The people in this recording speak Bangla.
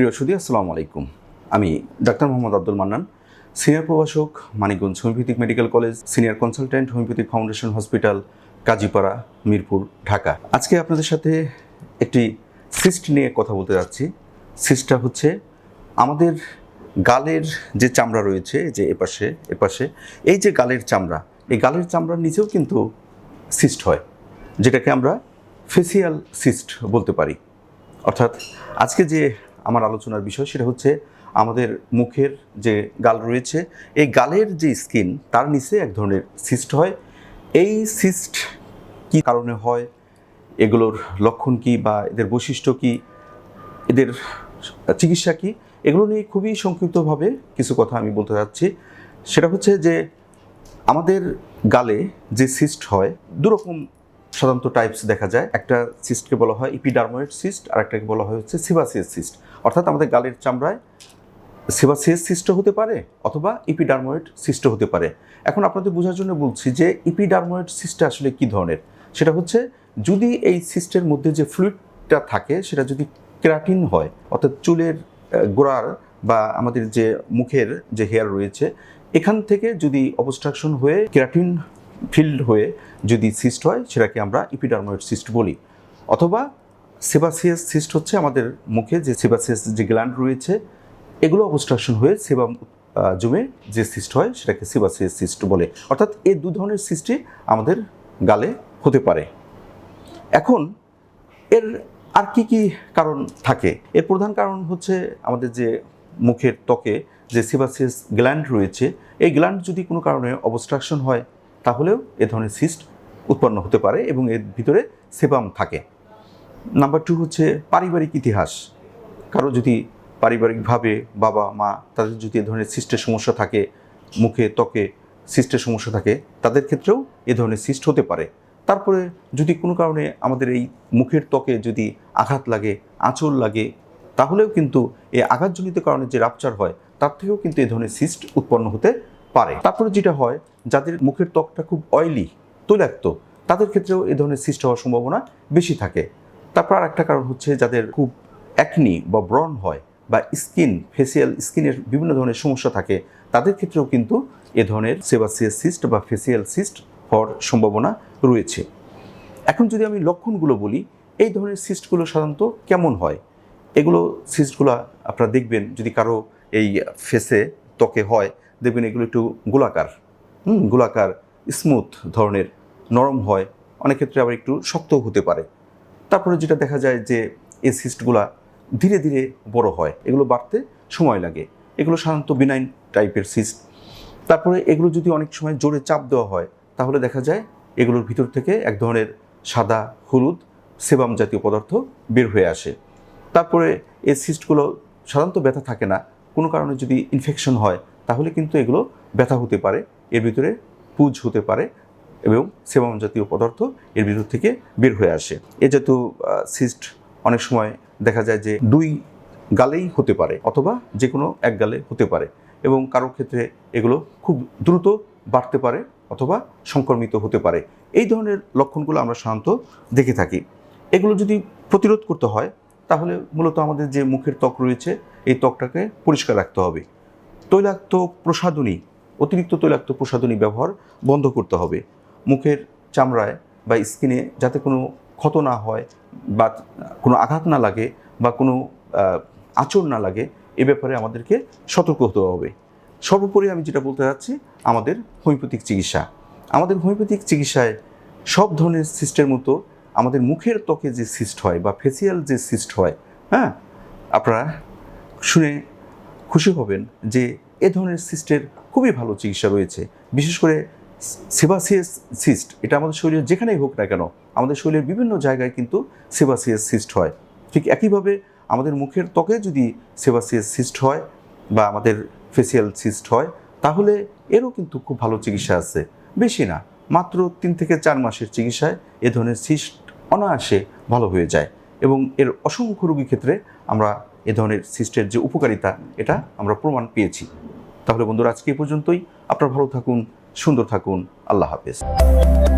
প্রিয় সুদী আসসালামু আলাইকুম। আমি ডাক্তার মোহাম্মদ আব্দুল মান্নান, সিনিয়র প্রভাষক, Manikganj homeopathic medical college, senior consultant, homeopathic foundation hospital, Kazipara, Mirpur, Dhaka. আজকে আপনাদের সাথে একটি সিস্ট নিয়ে কথা বলতে যাচ্ছি। সিস্টটা হচ্ছে আমাদের গালের যে চামড়া রয়েছে যে এপাশে এপাশে, এই যে গালের চামড়া, এই গালের চামড়ার নিচেও কিন্তু সিস্ট হয়, যেটাকে আমরা ফেসিয়াল সিস্ট বলতে পারি। অর্থাৎ আজকে যে আমার আলোচনার বিষয় সেটা হচ্ছে আমাদের মুখের যে গাল রয়েছে, এই গালের যে স্কিন তার নিচে এক ধরনের সিস্ট হয়। এই সিস্ট কি কারণে হয়? এগুলোর লক্ষণ কি বা এদের বৈশিষ্ট্য কি? এদের চিকিৎসা কি? এগুলো নিয়ে খুবই সংক্ষিপ্তভাবে কিছু কথা আমি বলতে যাচ্ছি। সেটা হচ্ছে যে আমাদের গালে যে সিস্ট হয়, দুরকম সাধারণত টাইপস দেখা যায়। একটা সিস্টকে বলা হয় ইপিডার্ময়েড সিস্ট আর একটাকে বলা হয় হচ্ছে সিবাসিয়াস সিস্ট অর্থাৎ আমাদের গালের চামড়ায় সিবাসিয়াস সিস্ট হতে পারে অথবা ইপিডার্ময়েড সিস্ট হতে পারে। এখন আপনাদের বোঝার জন্য বলছি যে ইপিডার্ময়েড সিস্টটা আসলে কি ধরনের? সেটা হচ্ছে যদি এই সিস্টের মধ্যে যে ফ্লুইডটা থাকে, সেটা যদি কেরাটিন হয়, অর্থাৎ চুলের গোড়ার বা আমাদের যে মুখের যে হেয়ার রয়েছে, এখান থেকে যদি অবস্ট্রাকশন হয়ে কেরাটিন ফিল্ড হয়ে যদি সিস্ট হয় সেটাকে আমরা ইপিডার্ময়েড সিস্ট বলি। অথবা সেবাসিয়াস সিস্ট হচ্ছে আমাদের মুখে যে সেবাসিয়াস যে গ্ল্যান্ড রয়েছে এগুলো অবস্ট্রাকশন হয়ে আহ, জমে যে সিস্ট হয় সেটাকে সেবাসিয়াস সিস্ট বলে। অর্থাৎ এই দু ধরনের সিস্টই আমাদের গালে হতে পারে। এখন এর আর কি কি কারণ থাকে? এর প্রধান কারণ হচ্ছে আমাদের যে মুখের ত্বকে যে সিবাসিয়াস গ্ল্যান্ড রয়েছে এই গ্ল্যান্ড যদি কোনো কারণে অবস্ট্রাকশন হয় তাহলেও এ ধরনের সিস্ট উৎপন্ন হতে পারে এবং এর ভিতরে সেবাম থাকে। নাম্বার টু হচ্ছে পারিবারিক ইতিহাস। কারও যদি পারিবারিকভাবে বাবা, মা, তাদের যদি এ ধরনের সিস্টের সমস্যা থাকে, মুখে, ত্বকে সিস্টের সমস্যা থাকে, তাদের ক্ষেত্রেও এ ধরনের সিস্ট হতে পারে। তারপরে যদি কোনো কারণে আমাদের এই মুখের ত্বকে যদি আঘাত লাগে, আঁচল লাগে, তাহলেও কিন্তু এই আঘাতজনিত কারণে যে রাপচার হয়, তার থেকেও কিন্তু এ ধরনের সিস্ট উৎপন্ন হতে পারে। তারপরে যেটা হয়, যাদের মুখের ত্বকটা খুব অয়েলি তৈলাক্ত, তাদের ক্ষেত্রেও এ ধরনের সিস্ট হওয়ার সম্ভাবনা বেশি থাকে। তারপর আর একটা কারণ হচ্ছে যাদের খুব অ্যাকনি বা ব্রন হয় বা স্কিন ফেসিয়াল স্কিনের বিভিন্ন ধরনের সমস্যা থাকে, তাদের ক্ষেত্রেও কিন্তু এ ধরনের সেবাসিয়াস সিস্ট বা ফেসিয়াল সিস্ট হওয়ার সম্ভাবনা রয়েছে। এখন যদি আমি লক্ষণগুলো বলি, এই ধরনের সিস্টগুলো সাধারণত কেমন হয়? এগুলো সিস্টগুলো আপনারা দেখবেন, যদি কারও এই ফেসে ত্বকে হয় দেখবেন এগুলো একটু গোলাকার, হুম, গোলাকার স্মুথ ধরনের, নরম হয়, অনেক ক্ষেত্রে আবার একটু শক্তও হতে পারে। তারপরে যেটা দেখা যায় যে, এই সিস্টগুলা ধীরে ধীরে বড় হয়, এগুলো বাড়তে সময় লাগে। এগুলো সাধারণত বিনাইন টাইপের সিস্ট তারপরে এগুলো যদি অনেক সময় জোরে চাপ দেওয়া হয়, তাহলে দেখা যায় এগুলোর ভিতর থেকে এক ধরনের সাদা, হলুদ সেবাম জাতীয় পদার্থ বের হয়ে আসে। তারপরে এই সিস্টগুলো সাধারণত ব্যথা থাকে না, কোনো কারণে যদি ইনফেকশন হয় তাহলে কিন্তু এগুলো ব্যথা হতে পারে, এর ভিতরে পুজ হতে পারে এবং সেবাম জাতীয় পদার্থ এর ভিতর থেকে বের হয়ে আসে। এ যেহেতু সিস্ট অনেক সময় দেখা যায় যে দুই গালেই হতে পারে অথবা যে কোনো এক গালে হতে পারে এবং কারও ক্ষেত্রে এগুলো খুব দ্রুত বাড়তে পারে অথবা সংক্রমিত হতে পারে। এই ধরনের লক্ষণগুলো আমরা সাধারণত দেখে থাকি। এগুলো যদি প্রতিরোধ করতে হয়, তাহলে মূলত আমাদের যে মুখের ত্বক রয়েছে, এই ত্বকটাকে পরিষ্কার রাখতে হবে। তৈলাক্ত প্রসাধনী, অতিরিক্ত তৈলাক্ত প্রসাধনী ব্যবহার বন্ধ করতে হবে। মুখের চামড়ায় বা স্কিনে যাতে কোনো ক্ষত না হয় বা কোনো আঘাত না লাগে বা কোনো আঁচড় না লাগে, এ ব্যাপারে আমাদেরকে সতর্ক হতে হবে। সর্বোপরি আমি যেটা বলতে যাচ্ছি, আমাদের হোমিওপ্যাথিক চিকিৎসা। আমাদের হোমিওপ্যাথিক চিকিৎসায় সব ধরনের সিস্টের মতো আমাদের মুখের ত্বকে যে সিস্ট হয় বা ফেসিয়াল যে সিস্ট হয় হ্যাঁ আপনারা শুনে খুশি হবেন যে এ ধরনের সিস্টের খুবই ভালো চিকিৎসা রয়েছে। বিশেষ করে সেবাসিয়াস সিস্ট, এটা আমাদের শরীরে যেখানেই হোক না কেন, আমাদের শরীরের বিভিন্ন জায়গায় কিন্তু সেবাসিয়াস সিস্ট হয়। ঠিক একইভাবে আমাদের মুখের ত্বকে যদি সেবাসিয়াস সিস্ট হয় বা আমাদের ফেসিয়াল সিস্ট হয়, তাহলে এরও কিন্তু খুব ভালো চিকিৎসা আছে। বেশি না, মাত্র তিন থেকে চার মাসের চিকিৎসায় এ ধরনের সিস্ট অনায়াসে ভালো হয়ে যায় এবং এর অসংখ্য রোগীর ক্ষেত্রে আমরা এ ধরনের সিস্টের যে উপকারিতা, এটা আমরা প্রমাণ পেয়েছি। তাহলে বন্ধুরা, আজকে পর্যন্তই। আপনারা ভালো থাকুন, সুন্দর থাকুন। আল্লাহ হাফেজ।